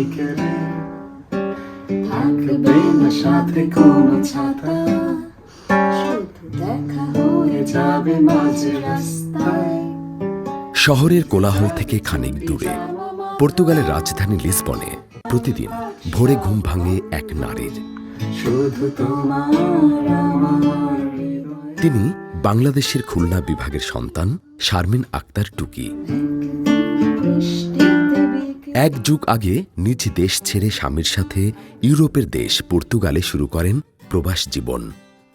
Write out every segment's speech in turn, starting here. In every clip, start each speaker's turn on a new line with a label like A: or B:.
A: বিকেলে থাকবে না সাথে কোনো ছাতা।
B: শুধু দেখা হয়ে
A: যাবে মাঝ রাস্তায়।
C: শহরের কোলাহল থেকে খানিক দূরে পর্তুগালের রাজধানী লিসবনে প্রতিদিন ভোরে ঘুম ভাঙে এক নারীর। তিনি বাংলাদেশের খুলনা বিভাগের সন্তান শারমিন আক্তার টুকি। এক যুগ আগে নিজ দেশ ছেড়ে স্বামীর সাথে ইউরোপের দেশ পর্তুগালে শুরু করেন প্রবাস জীবন।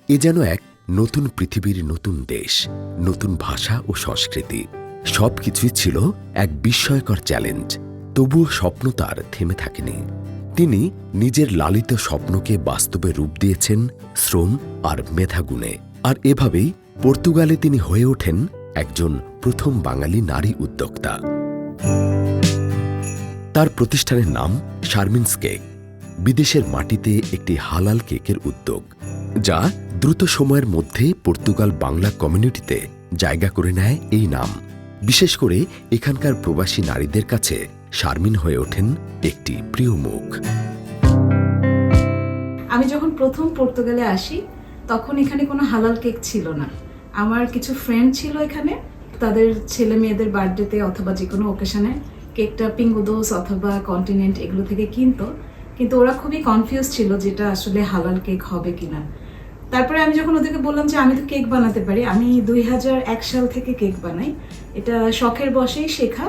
C: এ যেন এক নতুন পৃথিবীর নতুন দেশ, নতুন ভাষা ও সংস্কৃতি। সবকিছুই ছিল এক বিস্ময়কর চ্যালেঞ্জ, তবুও স্বপ্ন তার থেমে থাকেনি। তিনি নিজের লালিত স্বপ্নকে বাস্তবে রূপ দিয়েছেন শ্রম আর মেধাগুণে আর এভাবেই পর্তুগালে তিনি হয়ে ওঠেন একজন প্রথম বাঙালি নারী উদ্যোক্তা। তার প্রতিষ্ঠানের নাম শারমিনস কেক বিদেশের মাটিতে একটি হালাল কেকের উদ্যোগ, যা দ্রুত সময়ের মধ্যে পর্তুগাল বাংলা কমিউনিটিতে জায়গা করে নেয় এই নাম। বিশেষ করে এখানকার প্রবাসী নারীদের কাছে শারমিন হয়ে ওঠেন একটি প্রিয় মুখ।
D: আমি যখন প্রথম পর্তুগালে আসি, তখন এখানে কোনো হালাল কেক ছিল না। আমার কিছু ফ্রেন্ড ছিল এখানে, তাদের ছেলে মেয়েদের বার্থডেতে অথবা যে কোনো ওকেশনে কেকটা পিঙ্গুদোস অথবা কন্টিনেন্ট এগুলো থেকে কিনতো। কিন্তু ওরা খুবই কনফিউজ ছিল যেটা আসলে হালাল কেক হবে কিনা। তারপরে আমি যখন ওদেরকে বললাম যে, আমি তো কেক বানাতে পারি। আমি দুই হাজার এক সাল থেকে কেক বানাই। এটা শখের বসেই শেখা।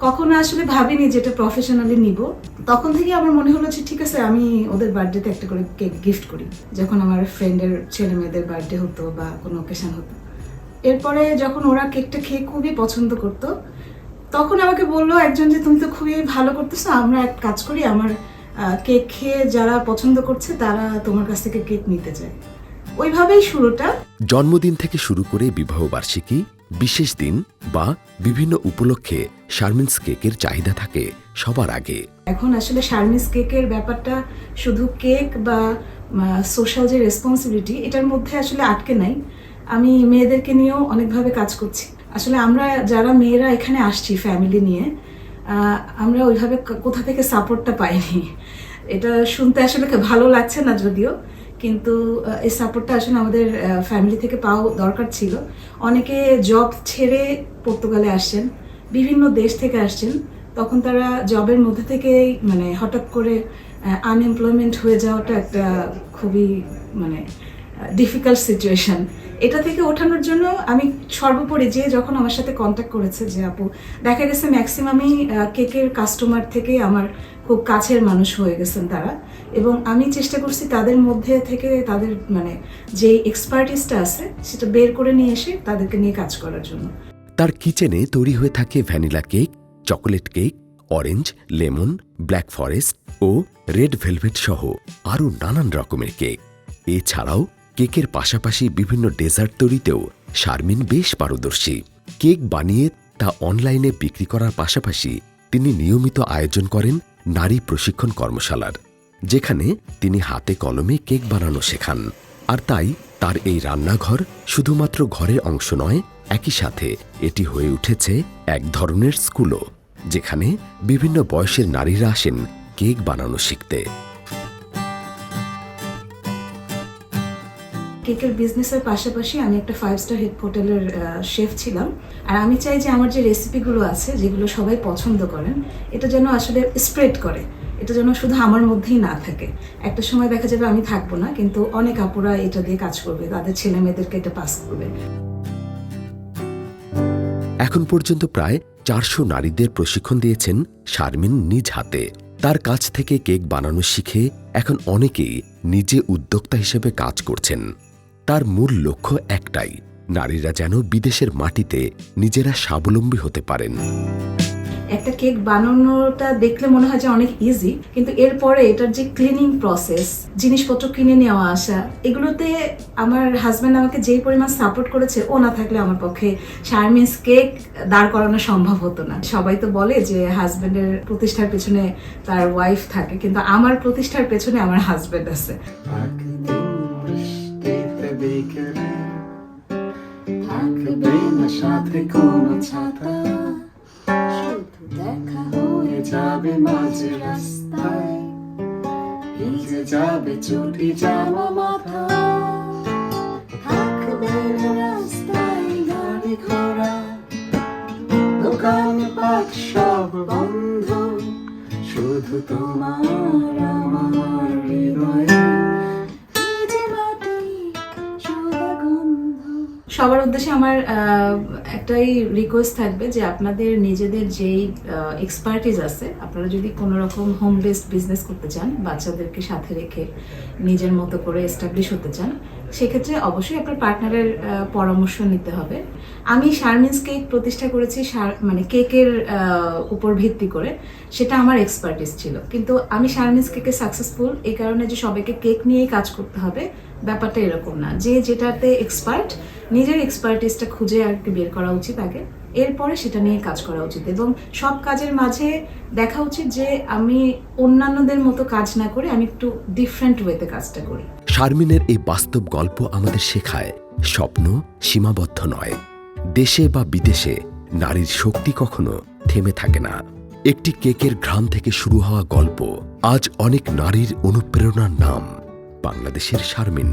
D: কখনো আসলে ভাবিনি যেটা প্রফেশনালি নিব। তখন থেকে আমার মনে হলো যে, ঠিক আছে, আমি ওদের বার্থডেতে একটা করে কেক গিফট করি। যখন আমার ফ্রেন্ডের ছেলে মেয়েদের বার্থডে হতো বা কোনো অকেশন হতো। এরপরে যখন ওরা কেকটা খেয়ে খুবই পছন্দ করতো তখন আমাকে বলল একজন যে তুমি তো খুবই ভালো করতেছো আমরা এক কাজ করি আমার কেক খেয়ে যারা পছন্দ করছে তারা তোমার কাছ থেকে কেক নিতে চায়। ওইভাবেই শুরুটা।
C: জন্মদিন থেকে শুরু করে বিবাহবার্ষিকী বিশেষ দিন বা বিভিন্ন উপলক্ষে শারমিনস কেকের চাহিদা থাকে সবার আগে।
D: এখন আসলে শারমিস কেকের ব্যাপারটা শুধু কেক বা সোশ্যাল যে রেসপন্সিবিলিটি এটার মধ্যে আসলে আটকে নাই। আমি মেয়েদেরকে নিয়েও অনেকভাবে কাজ করছি। আসলে আমরা যারা মেয়েরা এখানে আসছি ফ্যামিলি নিয়ে আমরা ওইভাবে কোথা থেকে সাপোর্টটা পাইনি। এটা শুনতে আসলে ভালো লাগছে না যদিও, কিন্তু এই সাপোর্টটা আসলে আমাদের ফ্যামিলি থেকে পাওয়া দরকার ছিল। অনেকে জব ছেড়ে পর্তুগালে আসছেন, বিভিন্ন দেশ থেকে আসছেন, তখন তারা জবের মধ্যে থেকেই মানে হঠাৎ করে আনএমপ্লয়মেন্ট হয়ে যাওয়াটা একটা খুবই মানে ডিফিকাল্ট সিচুয়েশন এটা থেকে ওঠানোর জন্য আমি সর্বোপরি যে যখন আমার সাথে কন্ট্যাক্ট করেছে যে, আপু, দেখা গেছে ম্যাক্সিমামই কেকের কাস্টমার থেকে আমার খুব কাছের মানুষ হয়ে গেছেন তারা। এবং আমি চেষ্টা করছি তাদের মধ্যে থেকে তাদের মানে যে এক্সপার্টিসটা আছে, সেটা বের করে নিয়ে এসে তাদেরকে নিয়ে কাজ করার জন্য।
C: তার কিচেনে তৈরি হয়ে থাকে vanilla cake chocolate cake orange lemon black forest ও রেড ভেলভেট সহ আরও নানান রকমের কেক এছাড়াও কেকের পাশাপাশি বিভিন্ন ডেজার্ট তৈরিতেও শারমিন বেশ পারদর্শী। কেক বানিয়ে তা অনলাইনে বিক্রি করার পাশাপাশি তিনি নিয়মিত আয়োজন করেন নারী প্রশিক্ষণ কর্মশালার, যেখানে তিনি হাতে কলমে কেক বানানো শেখান। আর তাই তার এই রান্নাঘর শুধুমাত্র ঘরের অংশ নয়, একই সাথে এটি হয়ে উঠেছে এক ধরনের স্কুলও, যেখানে বিভিন্ন বয়সের নারীরা আসেন কেক বানানো শিখতে।
D: কেকের বিজনেসের পাশাপাশি আমি একটা ফাইভ স্টার হেড হোটেলের শেফ ছিলাম। আর আমি চাই যে আমার যে রেসিপিগুলো আছে, যেগুলো সবাই পছন্দ করেন, এটা যেন আসলে স্প্রেড করে। এটা যেন শুধু আমার মধ্যেই না থাকে। একটা সময় দেখা যাবে আমি থাকব না, কিন্তু অনেক আপুরা এটা দিয়ে কাজ করবে, তাদের ছেলে মেয়েদেরকে এটা পাস করবে।
C: এখন পর্যন্ত প্রায় চারশো নারীদের প্রশিক্ষণ দিয়েছেন শারমিন নিজ হাতে। তার কাছ থেকে কেক বানানো শিখে এখন অনেকেই নিজে উদ্যোক্তা হিসেবে কাজ করছেন। তার মূল লক্ষ্য একটাই নারীরা যেন বিদেশের মাটিতে নিজেরা স্বাবলম্বী হতে পারেন।
D: একটা কেক বানানোটা দেখলে মনে হয় যে অনেক ইজি কিন্তু এরপরে এটার যে ক্লিনিং প্রসেস জিনিসপত্র কিনে নেওয়া আসা এগুলোতে আমার হাজব্যান্ড আমাকে যেই পরিমাণ সাপোর্ট করেছে ও না থাকলে আমার পক্ষে শারমিস কেক দাঁড় করানো সম্ভব হতো না। সবাই তো বলে যে হাজব্যান্ডের প্রতিষ্ঠার পেছনে তার ওয়াইফ থাকে কিন্তু আমার প্রতিষ্ঠার পেছনে আমার হাজব্যান্ড আছে।
A: বিকেলে থাকবে না সাথে কোনো ছাতা।
B: শুধু দেখা হয়ে
A: যাবে মাঝ রাস্তায়। ভিজে যাবে চটি জামা মাথা। সব বন্ধ। শুধু তোমার আমার হৃদয়ে।
D: সবার উদ্দেশ্যে আমার একটাই রিকোয়েস্ট থাকবে যে আপনাদের নিজেদের যেই এক্সপার্টিস আছে, আপনারা যদি কোনো রকম হোম বেসড বিজনেস করতে চান, বাচ্চাদেরকে সাথে রেখে নিজের মতো করে এস্টাবলিশ হতে চান, সেক্ষেত্রে অবশ্যই আপনার পার্টনারের পরামর্শ নিতে হবে। আমি শারমিনস কেক প্রতিষ্ঠা করেছি মানে কেকের উপর ভিত্তি করে, সেটা আমার এক্সপার্টিস ছিল। কিন্তু আমি শারমিনস কেকে সাকসেসফুল এই কারণে যে সবাইকে কেক নিয়েই কাজ করতে হবে ব্যাপারটা এরকম না। যে যেটাতে এক্সপার্ট নিজের এক্সপার্টিসটা খুঁজে আর কি বের করা উচিত আগে। এরপরে সেটা নিয়ে কাজ করা উচিত এবং সব কাজের মাঝে দেখা উচিত যে আমি অন্যান্যদের মতো কাজ না করে আমি একটু ডিফারেন্ট ওয়েতে কাজটা করি।
C: শারমিনের এই বাস্তব গল্প আমাদের শেখায়, স্বপ্ন সীমাবদ্ধ নয়। দেশে বা বিদেশে নারীর শক্তি কখনো থেমে থাকে না। একটি কেকের ঘ্রাণ থেকে শুরু হওয়া গল্প আজ অনেক নারীর অনুপ্রেরণার নাম। বাংলাদেশের শারমিন।